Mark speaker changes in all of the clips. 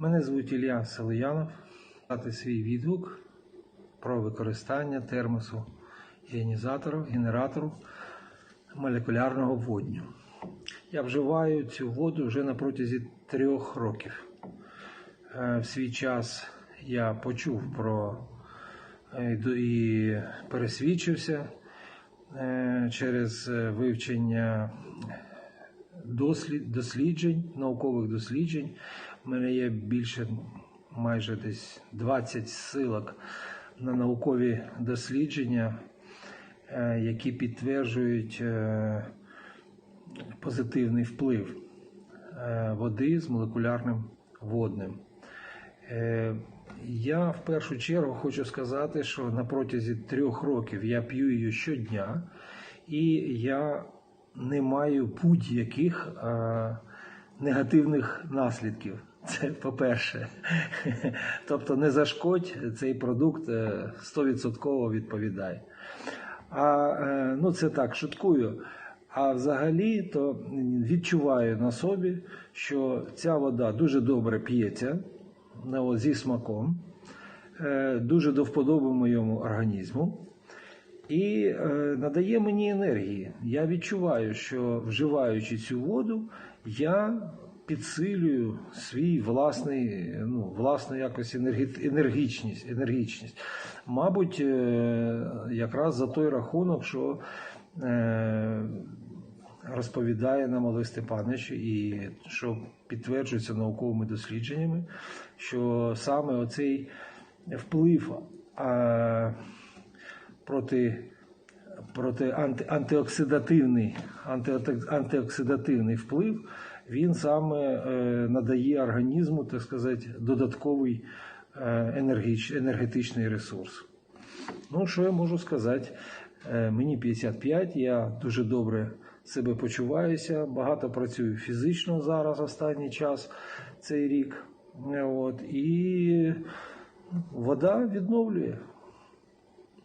Speaker 1: Мене звуть Ілля Селиянов. Дати свій відгук про використання термосу іонізатору, генератору молекулярного водню. Я вживаю цю воду вже на протязі трьох років. Е, В свій час я почув про е, і пересвідчився е, через вивчення дослід, досліджень, наукових досліджень. У мене є більше майже десь 20 ссилок на наукові дослідження, е, які підтверджують е, позитивний вплив е, води з молекулярним водним. Я в першу чергу хочу сказати, що на протязі трьох років я п'ю її щодня, і я не маю будь-яких е, негативних наслідків. Це по-перше. Тобто не зашкодь цей продукт е, 100% відповідає. А е, ну це так, шуткую. А взагалі то відчуваю на собі, що ця вода дуже добре п'ється ну, зі смаком, е, дуже до вподоби моєму організму і е, надає мені енергії. Я відчуваю, що вживаючи цю воду, я підсилюю свій власний, ну, власну якось енергі- енергічність, енергічність. Мабуть, е, якраз за той рахунок, що е, розповідає нам Олег Степанович, і що підтверджується науковими дослідженнями, що саме оцей вплив е, проти, проти анти, антиоксидативний, анти, антиоксидативний вплив, він саме е, надає організму, так сказати, додатковий е, енергетичний ресурс. Ну, що я можу сказати? Е, Мені 55, я дуже добре себе почуваюся, багато працюю фізично зараз останній час, цей рік. От, і вода відновлює.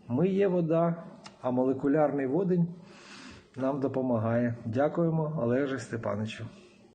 Speaker 1: Ми є вода, а молекулярний водень нам допомагає. Дякуємо, Олеже Степановичу.